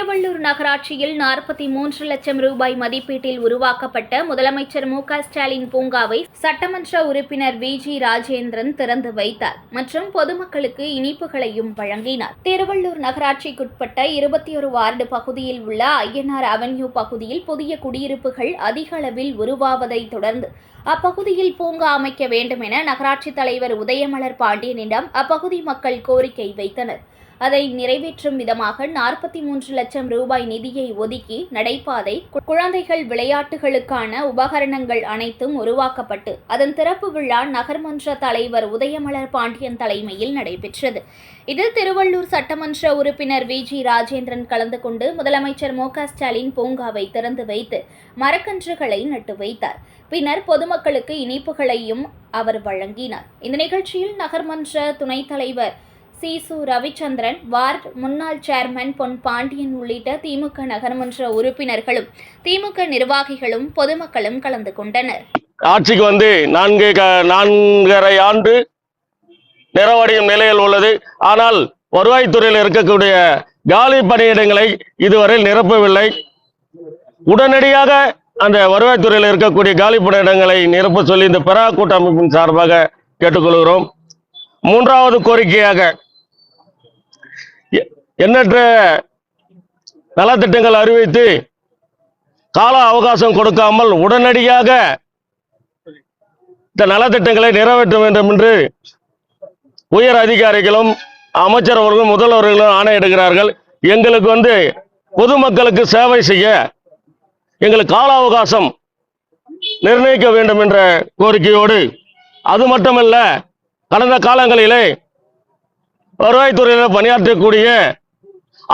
திருவள்ளூர் நகராட்சியில் நாற்பத்தி மூன்று லட்சம் ரூபாய் மதிப்பீட்டில் உருவாக்கப்பட்ட முதலமைச்சர் மு ஸ்டாலின் பூங்காவை சட்டமன்ற உறுப்பினர் வி. ஜி. ராஜேந்திரன் திறந்து வைத்தார் மற்றும் பொதுமக்களுக்கு இனிப்புகளையும் வழங்கினார். திருவள்ளூர் நகராட்சிக்குட்பட்ட இருபத்தி ஒரு வார்டு பகுதியில் உள்ள ஐஎன்ஆர் அவென்யூ பகுதியில் புதிய குடியிருப்புகள் அதிக அளவில் உருவாவதை தொடர்ந்து அப்பகுதியில் பூங்கா அமைக்க வேண்டும் என நகராட்சி தலைவர் உதயமலர் பாண்டியனிடம் அப்பகுதி மக்கள் கோரிக்கை வைத்தனர். அதை நிறைவேற்றும் விதமாக நாற்பத்தி மூன்று லட்சம் ரூபாய் நிதியை ஒதுக்கி நடைபாதை குழந்தைகள் விளையாட்டுகளுக்கான உபகரணங்கள் அனைத்தும் உருவாக்கப்பட்டு அதன் திறப்பு விழா நகர்மன்ற தலைவர் உதயமலர் பாண்டியன் தலைமையில் நடைபெற்றது. இதில் திருவள்ளூர் சட்டமன்ற உறுப்பினர் வி. ஜி. ராஜேந்திரன் கலந்து கொண்டு முதலமைச்சர் மு. ஸ்டாலின் பூங்காவை திறந்து வைத்து மரக்கன்றுகளை நட்டு வைத்தார். பின்னர் பொதுமக்களுக்கு இனிப்புகளையும் அவர் வழங்கினார். இந்த நிகழ்ச்சியில் நகர்மன்ற துணைத் தலைவர் சிசு ரவிச்சந்திரன் வார்டு முன்னாள் சேர்மன் பொன் பாண்டியன் உள்ளிட்ட திமுக நகர்மன்ற உறுப்பினர்களும் திமுக நிர்வாகிகளும் பொதுமக்களும் கலந்து கொண்டனர். ஆட்சிக்கு வந்து நான்கு க- நான்கரை ஆண்டு நிறைவடையும் நிலையில் உள்ளது. ஆனால் வருவாய்த்துறையில் இருக்கக்கூடிய காலி பணியிடங்களை இதுவரை நிரப்பவில்லை. உடனடியாக அந்த வருவாய்த்துறையில் இருக்கக்கூடிய காலி பணியிடங்களை நிரப்ப சொல்லி இந்த பெரா கூட்டமைப்பின் சார்பாக கேட்டுக்கொள்கிறோம். மூன்றாவது கோரிக்கையாக எண்ணற்ற நலத்திட்டங்கள் அறிவித்து கால அவகாசம் கொடுக்காமல் உடனடியாக இந்த நலத்திட்டங்களை நிறைவேற்ற வேண்டும் என்று உயர் அதிகாரிகளும் அமைச்சரவர்களும் முதல்வர்களும் ஆணையிடுகிறார்கள். எங்களுக்கு வந்து பொதுமக்களுக்கு சேவை செய்ய எங்களுக்கு கால அவகாசம் நிர்ணயிக்க வேண்டும் என்ற கோரிக்கையோடு அது மட்டுமல்ல கடந்த காலங்களிலே வருவாய்த்துறையில் பணியாற்றக்கூடிய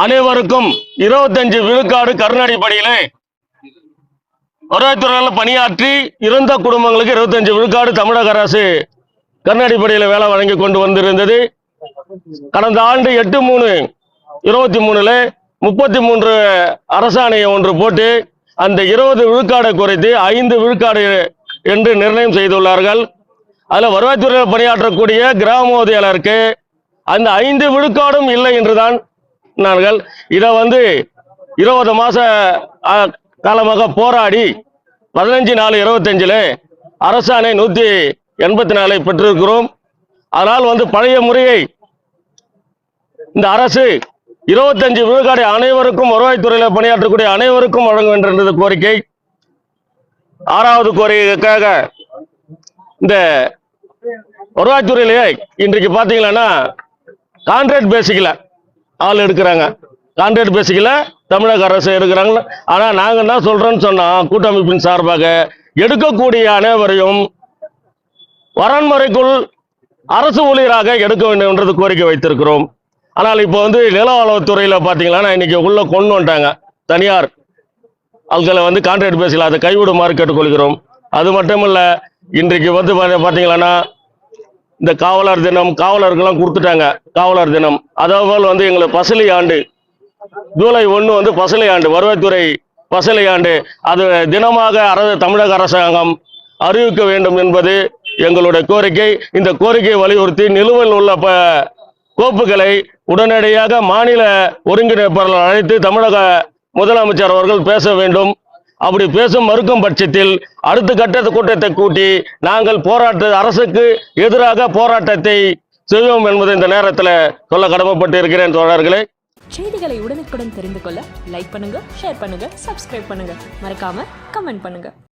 அனைவருக்கும் இருபத்தஞ்சு விழுக்காடு கருணடிப்படியிலே வருவாய்த்துறையில் பணியாற்றி இறந்த குடும்பங்களுக்கு இருபத்தஞ்சு விழுக்காடு தமிழக அரசு கருணடிப்படையில் வேலை வழங்கி கொண்டு வந்திருந்தது. கடந்த ஆண்டு எட்டு மூணு இருபத்தி மூணுல முப்பத்தி மூன்று அரசாணையை ஒன்று போட்டு அந்த இருபது விழுக்காடை குறைத்து ஐந்து விழுக்காடு என்று நிர்ணயம் செய்துள்ளார்கள். அதில் வருவாய்த்துறையில் பணியாற்றக்கூடிய கிராம உதவியாளருக்கு அந்த ஐந்து விழுக்காடும் இல்லை என்றுதான் நாங்கள் இதை வந்து இருபது மாச காலமாக போராடி பதினஞ்சு நாலு இருபத்தஞ்சில் அரசாணை நூற்றி எண்பத்தி நாலை பெற்றிருக்கிறோம். அதனால் வந்து பழைய முறையை இந்த அரசு இருபத்தஞ்சு விழுக்காடு அனைவருக்கும் வருவாய்த்துறையில் பணியாற்றக்கூடிய அனைவருக்கும் வழங்க வேண்டும் என்றது கோரிக்கை. ஆறாவது கோரிக்கைக்காக இந்த வருவாய்த்துறையிலேயே இன்றைக்கு பார்த்தீங்கன்னா கான்ட்ராக்ட் பேசிக்கல ஆள் எடுக்கிறாங்க. கான்ட்ராக்ட் பேசிக்கல தமிழக அரசு எடுக்கிறாங்க. ஆனால் நாங்கள் என்ன சொல்கிறோன்னு சொன்னால் கூட்டமைப்பின் சார்பாக எடுக்கக்கூடிய அனைவரையும் வரன்முறைக்குள் அரசு ஊழியராக எடுக்க வேண்டும் என்றது கோரிக்கை வைத்திருக்கிறோம். ஆனால் இப்போ வந்து நில வளத்துறையில் பார்த்தீங்கன்னா இன்னைக்கு உள்ளே கொண்டு வந்துட்டாங்க. தனியார் ஆட்களை வந்து கான்ட்ராக்ட் பேசல அதை கைவிடுமாறு கேட்டுக்கொள்கிறோம். அது மட்டும் இல்லை இன்றைக்கு வந்து பா- பார்த்தீங்கன்னா இந்த காவலர் தினம் காவலர்கள்லாம் கொடுத்துட்டாங்க காவலர் தினம். அதேபோல் வந்து எங்களை பசலி ஆண்டு. ஜூலை ஒன்று வந்து பசலை ஆண்டு வருவாய்த்துறை பசலை ஆண்டு. அது தினமாக அரசு தமிழக அரசாங்கம் அறிவிக்க வேண்டும் என்பது எங்களுடைய கோரிக்கை. இந்த கோரிக்கையை வலியுறுத்தி நிலுவையில் உள்ள ப கோப்புகளை உடனடியாக மாநில ஒருங்கிணைப்பாளர்கள் அழைத்து தமிழக முதலமைச்சர் அவர்கள் பேச வேண்டும். அப்படி பேசும் மறுக்கும் பட்சத்தில் அடுத்த கட்ட கூட்டத்தை கூட்டி நாங்கள் போராட்ட அரசுக்கு எதிராக போராட்டத்தை செய்வோம் என்பதை இந்த நேரத்தில் சொல்ல கடமைப்பட்டு இருக்கிறேன் தோழர்களே. செய்திகளை உடனுக்குடன் தெரிந்து கொள்ள லைக் பண்ணுங்க ஷேர் பண்ணுங்க சப்ஸ்கிரைப் பண்ணுங்க. மறக்காம கமெண்ட் பண்ணுங்க.